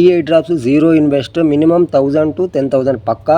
ఈ airdrops zero invest minimum thousand to ten thousand Pakka.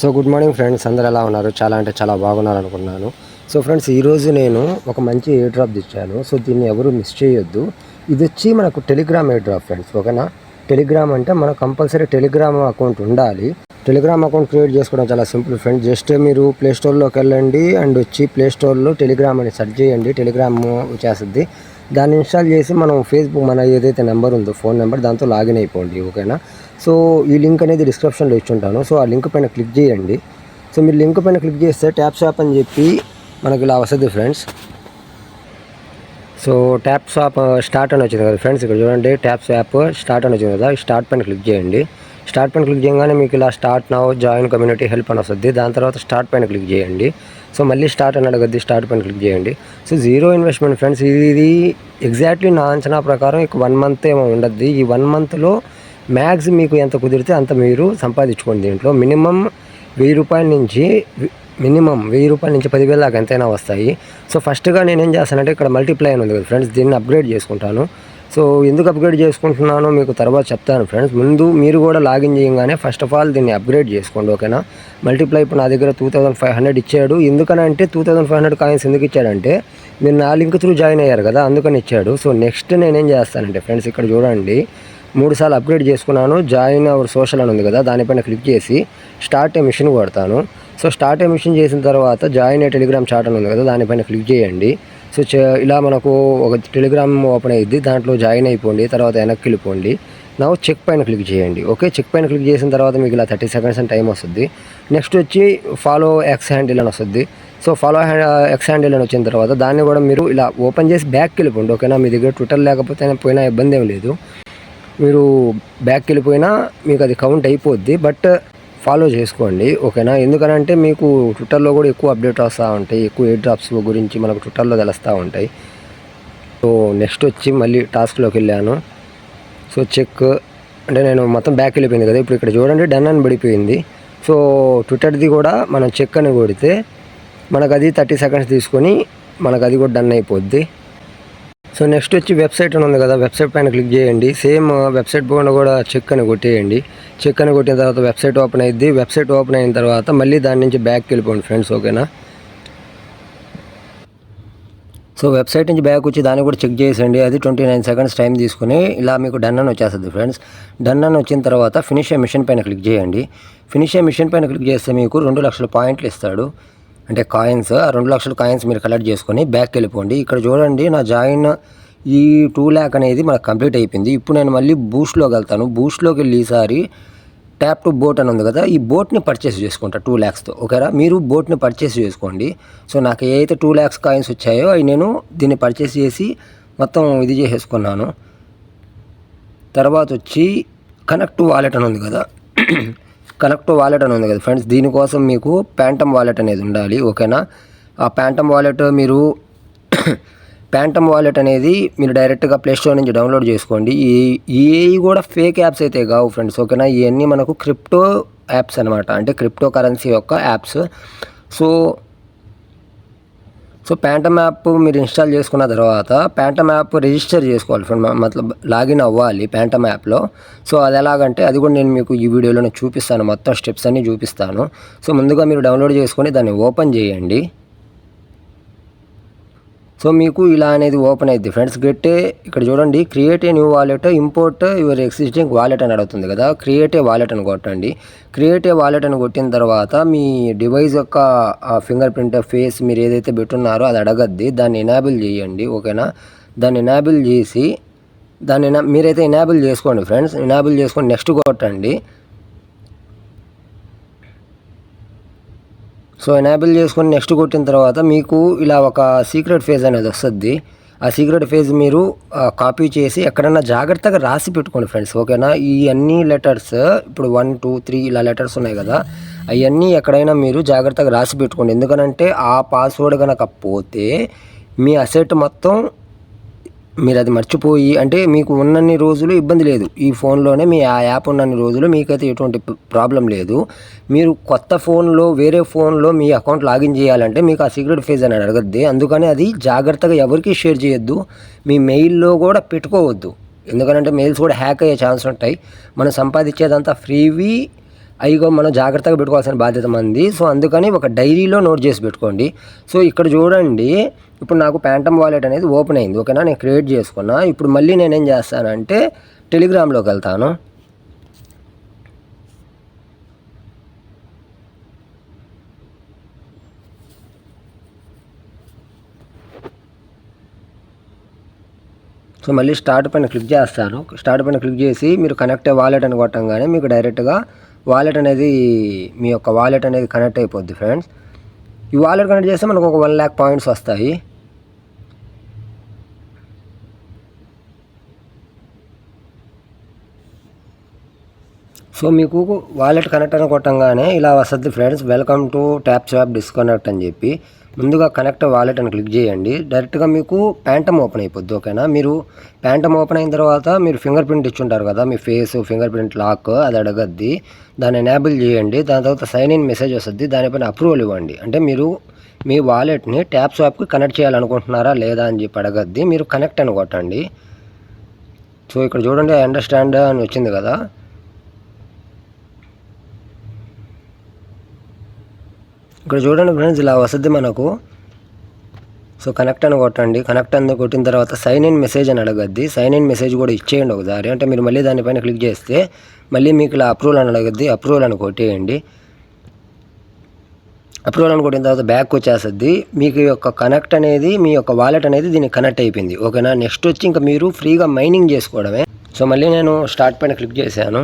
So good morning friends అందరు ఎలా ఉన్నారు? చాలా అంటే చాలా బాగున్నారు అనుకున్నాను. సో ఫ్రెండ్స్ ఈరోజు నేను ఒక మంచి ఎయిర్ డ్రాప్ తెచ్చాను. సో దీన్ని ఎవరు మిస్ చేయొద్దు. ఇది వచ్చి మనకు టెలిగ్రామ్ ఎయిర్ డ్రాప్ ఫ్రెండ్స్ ఓకేనా? టెలిగ్రామ్ అంటే మనకు కంపల్సరీ టెలిగ్రామ్ అకౌంట్ ఉండాలి. టెలిగ్రామ్ అకౌంట్ క్రియేట్ చేసుకోవడం చాలా సింపుల్ ఫ్రెండ్స్ జస్ట్ మీరు ప్లే స్టోర్లోకి వెళ్ళండి అండ్ వచ్చి ప్లే స్టోర్లో టెలిగ్రామ్ అని సెర్చ్ చేయండి. టెలిగ్రామ్ వచ్చేస్తుంది దాన్ని ఇన్స్టాల్ చేసి మనం ఫేస్బుక్ మన ఏదైతే నెంబర్ ఉందో ఫోన్ నెంబర్ దాంతో లాగిన్ అయిపోండి ఓకేనా సో ఈ లింక్ అనేది డిస్క్రిప్షన్లో ఇచ్చుంటాను. సో ఆ లింక్ పైన క్లిక్ చేయండి. సో మీరు లింక్ పైన క్లిక్ చేస్తే ట్యాప్ షాప్ అని చెప్పి మనకి ఇలా వస్తుంది friends so tap shop start అని వచ్చింది కదా ఫ్రెండ్స్ ఇక్కడ చూడండి ట్యాప్స్ యాప్ స్టార్ట్ అని వచ్చింది కదా స్టార్ట్ పైన క్లిక్ చేయండి. స్టార్ట్ పైన క్లిక్ చేయగానే మీకు ఇలా start now join community help అని వస్తుంది. దాని తర్వాత స్టార్ట్ పైన క్లిక్ చేయండి. సో మళ్ళీ స్టార్ట్ అని అడగద్ది స్టార్ట్ పైన క్లిక్ చేయండి. సో జీరో ఇన్వెస్ట్మెంట్ ఫ్రెండ్స్ ఇది ఇది ఎగ్జాక్ట్లీ నా అంచనా ప్రకారం ఇక వన్ మంత్ ఏమో ఉండద్ది. ఈ వన్ మంత్లో మ్యాక్స్ మీకు ఎంత కుదిరితే అంత మీరు సంపాదించుకోండి దీంట్లో. మినిమం వెయ్యి రూపాయల నుంచి మినిమం వెయ్యి రూపాయల నుంచి పదివేల దాకా ఎంతైనా వస్తాయి. సో ఫస్ట్గా నేనేం చేస్తానంటే ఇక్కడ మల్టీప్లై అని ఉంది కదా ఫ్రెండ్స్ దీన్ని అప్గ్రేడ్ చేసుకుంటాను. సో ఎందుకు అప్గ్రేడ్ చేసుకుంటున్నానో మీకు తర్వాత చెప్తాను ఫ్రెండ్స్ ముందు మీరు కూడా లాగిన్ చేయగానే ఫస్ట్ ఆఫ్ ఆల్ దీన్ని అప్గ్రేడ్ చేసుకోండి ఓకేనా మల్టిప్లై ఇప్పుడు నా దగ్గర టూ థౌసండ్ ఫైవ్ హండ్రెడ్ ఇచ్చాడు. ఎందుకనంటే two thousand five hundred coins ఎందుకు ఇచ్చాడంటే మీరు నా లింక్ త్రూ జాయిన్ అయ్యారు కదా అందుకని ఇచ్చాడు. సో నెక్స్ట్ నేనేం చేస్తానంటే ఫ్రెండ్స్ ఇక్కడ చూడండి. మూడు సార్లు అప్గ్రేడ్ చేసుకున్నాను. జాయిన్ అవర్ సోషల్ అని ఉంది కదా దానిపైన క్లిక్ చేసి స్టార్ట్ ఏ మిషన్ కొడతాను. సో స్టార్ట్ ఏ మిషన్ చేసిన తర్వాత జాయిన్ ఏ టెలిగ్రామ్ చాట్ అని ఉంది కదా దానిపైన క్లిక్ చేయండి. సో చే- ఇలా మనకు ఒక టెలిగ్రామ్ ఓపెన్ అయ్యింది దాంట్లో జాయిన్ అయిపోండి తర్వాత వెనక్కి వెళ్ళిపోండి. నా చెక్ పైన క్లిక్ చేయండి. ఓకే చెక్ పైన క్లిక్ చేసిన తర్వాత మీకు ఇలా థర్టీ సెకండ్స్ అని టైం వస్తుంది. నెక్స్ట్ వచ్చి ఫాలో ఎక్స్ హ్యాండిల్ అని వస్తుంది. సో ఫాలో ఎక్స్ హ్యాండిల్ అని వచ్చిన తర్వాత దాన్ని కూడా మీరు ఇలా ఓపెన్ చేసి బ్యాక్కి వెళ్ళిపోండి. ఓకేనా? మీ దగ్గర ట్విట్టర్ లేకపోతే పోయినా ఇబ్బంది ఏం లేదు. మీరు బ్యాక్కి వెళ్ళిపోయినా మీకు అది కౌంట్ అయిపోద్ది. బట్ ఫాలో చేసుకోండి ఓకేనా? ఎందుకనంటే మీకు ట్విట్టర్లో కూడా ఎక్కువ అప్డేట్ వస్తూ ఉంటాయి ఎక్కువ ఎయిర్ డ్రాప్స్ గురించి మనకు ట్విట్టర్లో తెలుస్తూ ఉంటాయి. సో నెక్స్ట్ వచ్చి మళ్ళీ టాస్క్లోకి వెళ్ళాను. సో చెక్ అంటే నేను మొత్తం బ్యాక్ వెళ్ళిపోయింది కదా ఇప్పుడు ఇక్కడ చూడండి డన్ అని పడిపోయింది. సో ట్విట్టర్ది కూడా మనం చెక్ అని కొడితే మనకు అది థర్టీ సెకండ్స్ తీసుకొని మనకు అది కూడా డన్ అయిపోద్ది. సో నెక్స్ట్ వచ్చి వెబ్సైట్ అని ఉంది కదా వెబ్సైట్ పైన క్లిక్ చేయండి. సేమ్ వెబ్సైట్ పోకుండా కూడా చెక్ అని కొట్టేయండి. చెక్ అని కొట్టిన తర్వాత వెబ్సైట్ ఓపెన్ అయ్యింది వెబ్సైట్ ఓపెన్ అయిన తర్వాత మళ్ళీ దాని నుంచి బ్యాక్కి వెళ్ళిపోండి ఫ్రెండ్స్ ఓకేనా? సో వెబ్సైట్ నుంచి బ్యాక్ వచ్చి దాన్ని కూడా చెక్ చేసేయండి. అది ట్వంటీ నైన్ సెకండ్స్ టైం తీసుకుని ఇలా మీకు డన్ అని వచ్చేస్తుంది ఫ్రెండ్స్. డన్ అని వచ్చిన తర్వాత ఫినిష్ ఏ మిషన్ పైన క్లిక్ చేయండి. ఫినిష్ ఏ మిషన్ పైన క్లిక్ చేస్తే మీకు రెండు లక్షల పాయింట్లు ఇస్తాడు. అంటే కాయిన్స్ ఆ రెండు లక్షల కాయిన్స్ మీరు కలెక్ట్ చేసుకొని బ్యాక్ వెళ్ళిపోండి. ఇక్కడ చూడండి నా జాయిన్ ఈ టూ ల్యాక్ అనేది మనకు కంప్లీట్ అయిపోయింది. ఇప్పుడు నేను మళ్ళీ బూస్ట్లోకి వెళ్తాను. బూస్ట్లోకి వెళ్ళి ఈసారి ట్యాప్ టు బోట్ అని ఉంది కదా ఈ బోట్ని పర్చేస్ చేసుకుంటా టూ ల్యాక్స్తో ఓకేనా? మీరు బోట్ని పర్చేస్ చేసుకోండి. సో నాకు ఏ అయితే టూ ల్యాక్స్ కాయిన్స్ వచ్చాయో అవి నేను దీన్ని పర్చేస్ చేసి మొత్తం ఇది చేసేసుకున్నాను. తర్వాత వచ్చి కనెక్ట్ వాలెట్ అని ఉంది కదా కనెక్ట్ వాలెట్ అని ఉంది కదా ఫ్రెండ్స్ దీనికోసం మీకు ప్యాంటమ్ వాలెట్ అనేది ఉండాలి. ఓకేనా? ఆ ప్యాంటమ్ వాలెట్ మీరు ప్యాంటమ్ వాలెట్ అనేది మీరు డైరెక్ట్గా ప్లేస్టోర్ నుంచి డౌన్లోడ్ చేసుకోండి. ఈ ఏవి కూడా ఫేక్ యాప్స్ అయితే కావు ఫ్రెండ్స్ ఓకేనా ఇవన్నీ మనకు క్రిప్టో యాప్స్ అనమాట అంటే క్రిప్టో కరెన్సీ యొక్క apps so so Phantom app మీరు ఇన్స్టాల్ చేసుకున్న తర్వాత ప్యాంటమ్ యాప్ రిజిస్టర్ చేసుకోవాలి ఫ్రెండ్ మతలబ్ లాగిన్ అవ్వాలి ప్యాంటమ్ యాప్లో సో అది ఎలాగంటే అది కూడా నేను మీకు ఈ వీడియోలో చూపిస్తాను మొత్తం స్టెప్స్ అన్నీ చూపిస్తాను. సో ముందుగా మీరు డౌన్లోడ్ చేసుకొని దాన్ని ఓపెన్ చేయండి. సో మీకు ఇలా అనేది ఓపెన్ అయింది ఫ్రెండ్స్ గెట్ ఇక్కడ చూడండి create a new wallet import your existing wallet అని అడుగుతుంది కదా క్రియేట్ ఏ వాలెట్ అని కొట్టండి. క్రియేట్ ఏ వాలెట్ అని కొట్టిన తర్వాత మీ డివైస్ యొక్క ఫింగర్ ప్రింట్ ఫేస్ మీరు ఏదైతే పెట్టున్నారో అది అడగద్ది. దాన్ని ఎనాబుల్ చేయండి ఓకేనా? దాన్ని ఎనాబుల్ చేసి దాన్ని మీరైతే ఎనాబుల్ చేసుకోండి ఫ్రెండ్స్ ఎనాబుల్ చేసుకొని నెక్స్ట్ కొట్టండి. సో ఎనాబుల్ చేసుకొని నెక్స్ట్ కొట్టిన తర్వాత మీకు ఇలా ఒక సీక్రెట్ ఫేజ్ అనేది వస్తుంది. ఆ సీక్రెట్ ఫేజ్ మీరు కాపీ చేసి ఎక్కడన్నా జాగ్రత్తగా రాసి పెట్టుకోండి ఫ్రెండ్స్ ఓకేనా? ఈ అన్ని లెటర్స్ ఇప్పుడు వన్ టూ త్రీ ఇలా లెటర్స్ ఉన్నాయి కదా అవన్నీ ఎక్కడైనా మీరు జాగ్రత్తగా రాసి పెట్టుకోండి. ఎందుకనంటే ఆ పాస్వర్డ్ కనుక పోతే మీ అసెట్ మొత్తం మీరు అది మర్చిపోయి అంటే మీకు ఉన్నన్ని రోజులు ఇబ్బంది లేదు. ఈ ఫోన్లోనే మీ ఆ యాప్ ఉన్నన్ని రోజులు మీకైతే ఎటువంటి ప్రాబ్లం లేదు. మీరు కొత్త ఫోన్లో వేరే ఫోన్లో మీ అకౌంట్ లాగిన్ చేయాలంటే మీకు ఆ సీక్రెట్ ఫేజ్ అని అడగద్ది. అందుకని అది జాగ్రత్తగా ఎవరికి షేర్ చేయొద్దు. మీ మెయిల్లో కూడా పెట్టుకోవద్దు. ఎందుకంటే మెయిల్స్ కూడా హ్యాక్ అయ్యే ఛాన్స్ ఉంటాయి మనం సంపాదించేదంతా ఫ్రీవి అయ్యో మనం జాగ్రత్తగా పెట్టుకోవాల్సిన బాధ్యత మంది. సో అందుకని ఒక డైరీలో నోట్ చేసి పెట్టుకోండి. సో ఇక్కడ చూడండి ఇప్పుడు నాకు ప్యాంటమ్ వాలెట్ అనేది ఓపెన్ అయింది. ఓకేనా? నేను క్రియేట్ చేసుకున్నా. ఇప్పుడు మళ్ళీ నేనేం చేస్తానంటే టెలిగ్రామ్లోకి వెళ్తాను. సో మళ్ళీ స్టార్ట్ పైన క్లిక్ చేస్తాను స్టార్ట్ పైన క్లిక్ చేసి మీరు కనెక్ట్ వాలెట్ అని కొట్టంగానే మీకు డైరెక్ట్గా వాలెట్ అనేది మీ యొక్క వాలెట్ అనేది కనెక్ట్ అయిపోద్ది ఫ్రెండ్స్ ఈ వాలెట్ కనెక్ట్ చేస్తే మనకు ఒక వన్ ల్యాక్ పాయింట్స్ వస్తాయి. సో మీకు వాలెట్ కనెక్ట్ అని కొట్టంగానే ఇలా వస్తుంది friends welcome to tap swap disconnect అని చెప్పి. ముందుగా కనెక్ట్ వాలెట్ అని క్లిక్ చేయండి. డైరెక్ట్గా మీకు ప్యాంటమ్ ఓపెన్ అయిపోద్ది ఓకేనా మీరు ప్యాంటమ్ ఓపెన్ అయిన తర్వాత మీరు ఫింగర్ ప్రింట్ ఇచ్చుంటారు కదా మీ ఫేస్ ఫింగర్ ప్రింట్ లాక్ అది అడగద్ది. దాన్ని ఎనేబుల్ చేయండి. దాని తర్వాత సైన్ ఇన్ మెసేజ్ వస్తుంది. దానిపైన అప్రూవల్ ఇవ్వండి. అంటే మీరు మీ వాలెట్ని ట్యాప్ స్వాప్కి కనెక్ట్ చేయాలనుకుంటున్నారా లేదా అని చెప్పి అడగద్ది. మీరు కనెక్ట్ అని కొట్టండి. సో ఇక్కడ చూడండి అండర్స్టాండ్ అని వచ్చింది కదా. ఇక్కడ చూడండి ఫ్రెండ్స్ ఇలా వస్తుంది మనకు. సో కనెక్ట్ అని కొట్టండి. కనెక్ట్ అని కొట్టిన తర్వాత సైన్ ఇన్ మెసేజ్ అని అడగద్ది. సైన్ ఇన్ మెసేజ్ కూడా ఇచ్చేయండి ఒకసారి. అంటే మీరు మళ్ళీ దానిపైన క్లిక్ చేస్తే మళ్ళీ మీకు ఇలా అప్రూవల్ అని అడగద్ది. అప్రూవల్ అని కొట్టేయండి. అప్రూవల్ అని కొట్టిన తర్వాత బ్యాక్ వచ్చేస్తుంది. మీకు యొక్క కనెక్ట్ అనేది మీ యొక్క వాలెట్ అనేది దీనికి కనెక్ట్ అయిపోయింది. ఓకేనా? నెక్స్ట్ వచ్చి ఇంకా మీరు ఫ్రీగా మైనింగ్ చేసుకోవడమే. సో మళ్ళీ నేను స్టార్ట్ పైన క్లిక్ చేశాను.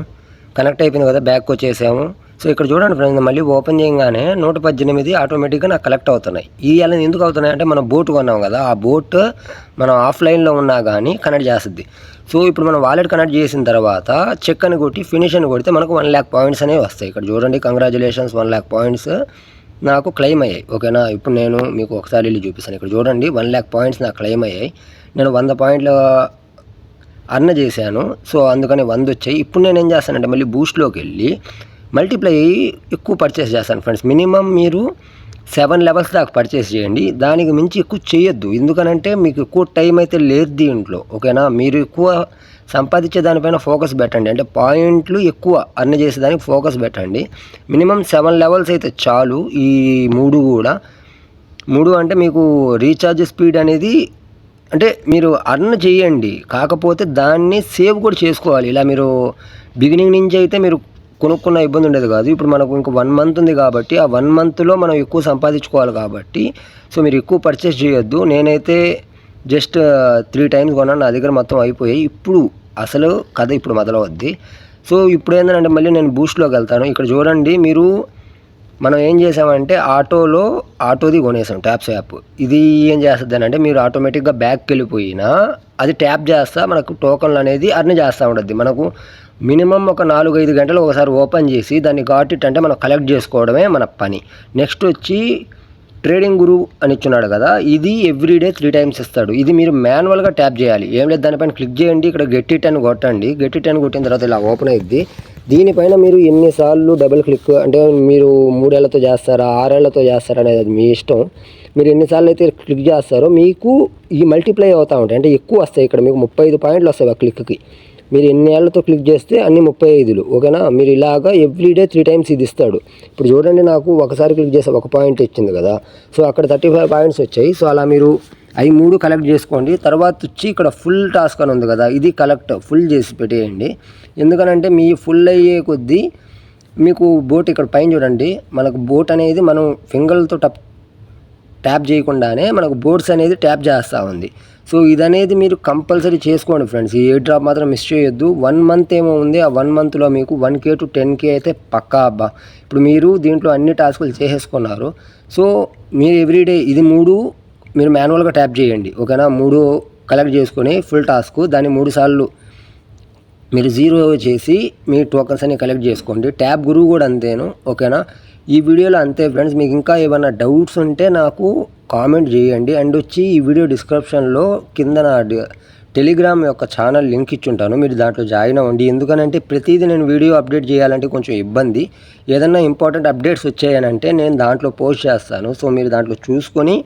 కనెక్ట్ అయిపోయింది కదా బ్యాక్ వచ్చేసాము. సో ఇక్కడ చూడండి ఫ్రెండ్స్ మళ్ళీ ఓపెన్ చేయగానే నూట పద్దెనిమిది ఆటోమేటిక్గా నాకు కలెక్ట్ అవుతున్నాయి. ఈ అలా ఎందుకు అవుతున్నాయి అంటే మనం బోట్ కొన్నాం కదా ఆ బోట్ మనం ఆఫ్లైన్లో ఉన్నా కానీ కనెక్ట్ చేస్తుంది. సో ఇప్పుడు మనం వాలెట్ కనెక్ట్ చేసిన తర్వాత చెక్ అని కొట్టి ఫినిష్ అని కొడితే మనకు వన్ ల్యాక్ పాయింట్స్ అనేవి వస్తాయి. ఇక్కడ చూడండి కంగ్రాచులేషన్స్ వన్ ల్యాక్ పాయింట్స్ నాకు క్లెయిమ్ అయ్యాయి. ఓకేనా? ఇప్పుడు నేను మీకు ఒకసారి వెళ్ళి చూపిస్తాను. ఇక్కడ చూడండి వన్ ల్యాక్ పాయింట్స్ నాకు క్లెయిమ్ అయ్యాయి. నేను వంద పాయింట్లు అర్న్ చేశాను. సో అందుకని వంద వచ్చాయి. ఇప్పుడు నేను ఏం చేస్తానంటే మళ్ళీ బూస్ట్లోకి వెళ్ళి మల్టిప్లై ఎక్కువ పర్చేస్ చేస్తాను ఫ్రెండ్స్ మినిమం మీరు సెవెన్ లెవెల్స్ దాకా పర్చేస్ చేయండి. దానికి మించి ఎక్కువ చేయొద్దు. ఎందుకనంటే మీకు ఎక్కువ టైం అయితే లేదు దీంట్లో. ఓకేనా? మీరు ఎక్కువ సంపాదించే దానిపైన ఫోకస్ పెట్టండి. అంటే పాయింట్లు ఎక్కువ అర్న్ చేసేదానికి ఫోకస్ పెట్టండి. మినిమం సెవెన్ లెవెల్స్ అయితే చాలు. ఈ మూడు కూడా. మూడు అంటే మీకు రీఛార్జ్ స్పీడ్ అనేది అంటే మీరు అర్న్ చేయండి. కాకపోతే దాన్ని సేవ్ కూడా చేసుకోవాలి. ఇలా మీరు బిగినింగ్ నుంచి అయితే మీరు కొనుక్కున్న ఇబ్బంది ఉండేది కాదు. ఇప్పుడు మనకు ఇంకో వన్ మంత్ ఉంది కాబట్టి ఆ వన్ మంత్లో మనం ఎక్కువ సంపాదించుకోవాలి కాబట్టి సో మీరు ఎక్కువ పర్చేస్ చేయొద్దు. నేనైతే జస్ట్ త్రీ టైమ్స్ కొన్నాను. నా దగ్గర మొత్తం అయిపోయాయి. ఇప్పుడు అసలు కథ ఇప్పుడు మొదలవద్ది. సో ఇప్పుడు ఏంటంటే మళ్ళీ నేను బూస్ట్లోకి వెళ్తాను. ఇక్కడ చూడండి మీరు మనం ఏం చేసామంటే ఆటోలో ఆటోది కొనేసాం ట్యాప్స్ యాప్ ఇది ఏం చేస్తుంది అంటే మీరు ఆటోమేటిక్గా బ్యాక్కి వెళ్ళిపోయినా అది ట్యాప్ చేస్తా మనకు టోకన్లు అనేది అర్న్ చేస్తూ ఉంటుంది. మనకు మినిమం ఒక నాలుగు ఐదు గంటలు ఒకసారి ఓపెన్ చేసి దాన్ని ఘాట్ ఇట్ అంటే మనం కలెక్ట్ చేసుకోవడమే మన పని. నెక్స్ట్ వచ్చి ట్రేడింగ్ గురు అని ఇచ్చున్నాడు కదా ఇది ఎవ్రీడే త్రీ టైమ్స్ ఇస్తాడు. ఇది మీరు మాన్యువల్గా ట్యాప్ చేయాలి. ఏం లేదు దానిపైన క్లిక్ చేయండి ఇక్కడ గెట్ ఇట్ అని కొట్టండి. గెట్ ఇట్ అని కొట్టిన తర్వాత ఇలా ఓపెన్ అయ్యిద్ది దీనిపైన మీరు ఎన్నిసార్లు డబుల్ క్లిక్ అంటే మీరు మూడేళ్ళతో చేస్తారా ఆరేళ్ళతో చేస్తారా అనేది అది మీ ఇష్టం. మీరు ఎన్నిసార్లు అయితే క్లిక్ చేస్తారో మీకు ఈ మల్టిప్లై అవుతూ ఉంటాయి. అంటే ఎక్కువ వస్తాయి. ఇక్కడ మీకు ముప్పై ఐదు పాయింట్లు వస్తాయి ఆ క్లిక్కి. మీరు ఎన్ని ఏళ్ళతో క్లిక్ చేస్తే అన్ని ముప్పై ఐదులు ఓకేనా? మీరు ఇలాగా ఎవ్రీడే త్రీ టైమ్స్ ఇది ఇస్తాడు. ఇప్పుడు చూడండి నాకు ఒకసారి క్లిక్ చేస్తే ఒక పాయింట్ ఇచ్చింది కదా. సో అక్కడ థర్టీ ఫైవ్ పాయింట్స్ వచ్చాయి. సో అలా మీరు అవి మూడు కలెక్ట్ చేసుకోండి. తర్వాత వచ్చి ఇక్కడ ఫుల్ టాస్క్ అని ఉంది కదా ఇది కలెక్ట్ ఫుల్ చేసి పెట్టేయండి. ఎందుకనంటే మీ ఫుల్ అయ్యే కొద్దీ మీకు బోట్ ఇక్కడ పైన చూడండి. మనకు బోట్ అనేది మనం ఫింగర్లతో టప్ ట్యాప్ చేయకుండానే మనకు బోర్డ్స్ అనేది ట్యాప్ చేస్తూ ఉంది. సో ఇదనేది మీరు కంపల్సరీ చేసుకోండి ఫ్రెండ్స్. ఈ ఎయిర్ డ్రాప్ మాత్రం మిస్ చేయొద్దు. వన్ మంత్ ఏమో ఉంది. ఆ వన్ మంత్లో మీకు one K to ten K అయితే పక్కా అబ్బా. ఇప్పుడు మీరు దీంట్లో అన్ని టాస్కులు చేసేసుకున్నారు. సో మీరు ఎవ్రీడే ఇది మూడు మీరు మాన్యువల్గా ట్యాప్ చేయండి. ఓకేనా? మూడు కలెక్ట్ చేసుకొని ఫుల్ టాస్క్. దాన్ని మూడు సార్లు మీరు జీరో చేసి మీ టోకన్స్ అన్ని కలెక్ట్ చేసుకోండి. ట్యాబ్ గురువు కూడా అంతేను. ఓకేనా? ఈ వీడియోలో అంతే ఫ్రెండ్స్. మీకు ఇంకా ఏమైనా డౌట్స్ ఉంటే నాకు కామెంట్ చేయండి. అండ్ వచ్చి ఈ వీడియో డిస్క్రిప్షన్లో కింద నా టెలిగ్రామ్ యొక్క ఛానల్ లింక్ ఇచ్చుంటాను. మీరు దాంట్లో జాయిన్ అవ్వండి. ఎందుకనంటే ప్రతిదీ నేను వీడియో అప్డేట్ చేయాలంటే కొంచెం ఇబ్బంది. ఏదన్నా ఇంపార్టెంట్ అప్డేట్స్ వచ్చాయనంటే నేను దాంట్లో పోస్ట్ చేస్తాను. సో మీరు దాంట్లో చూసుకొని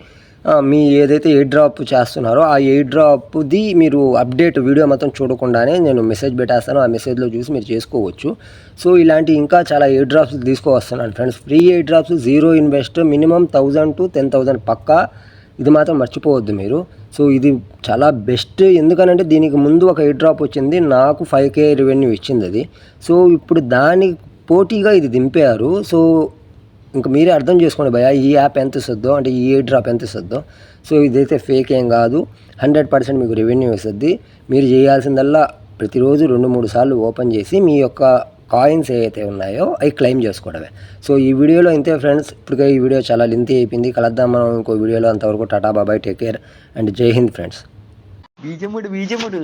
మీ ఏదైతే ఎయిర్ డ్రాప్ చేస్తున్నారో ఆ ఎయిర్ డ్రాప్ది మీరు అప్డేట్ వీడియో మొత్తం చూడకుండానే నేను మెసేజ్ పెట్టేస్తాను. ఆ మెసేజ్లో చూసి మీరు చేసుకోవచ్చు. సో ఇలాంటి ఇంకా చాలా air drops తీసుకువస్తున్నాను friends. Free air drops zero invest minimum thousand to ten thousand పక్కా. ఇది మాత్రం మర్చిపోవద్దు మీరు. సో ఇది చాలా బెస్ట్. ఎందుకనంటే దీనికి ముందు ఒక ఎయిర్ డ్రాప్ వచ్చింది. నాకు ఫైవ్ కే రెవెన్యూ ఇచ్చింది అది. సో ఇప్పుడు దానికి పోటీగా ఇది దింపారు. సో ఇంకా మీరే అర్థం చేసుకోండి భయ ఈ యాప్ ఎంత ఇస్తుందో అంటే ఈ ఎయిర్ డ్రాప్ ఎంత ఇస్తుందో. సో ఇదైతే ఫేక్ ఏం కాదు. హండ్రెడ్ పర్సెంట్ మీకు రెవెన్యూ ఇస్తుంది మీరు చేయాల్సిందల్లా ప్రతిరోజు రెండు మూడు సార్లు ఓపెన్ చేసి మీ యొక్క కాయిన్స్ ఏవైతే ఉన్నాయో అవి క్లెయిమ్ చేసుకోవడమే. సో ఈ వీడియోలో ఇంతే ఫ్రెండ్స్ ఇప్పటికే ఈ వీడియో చాలా లెంతీ అయిపోయింది. కలుద్దాం మనం ఇంకో వీడియోలో. అంతవరకు టాటా బాబాయ్ టేక్ కేర్ అండ్ జై హింద్ ఫ్రెండ్స్ బీజముడు బీజముడు.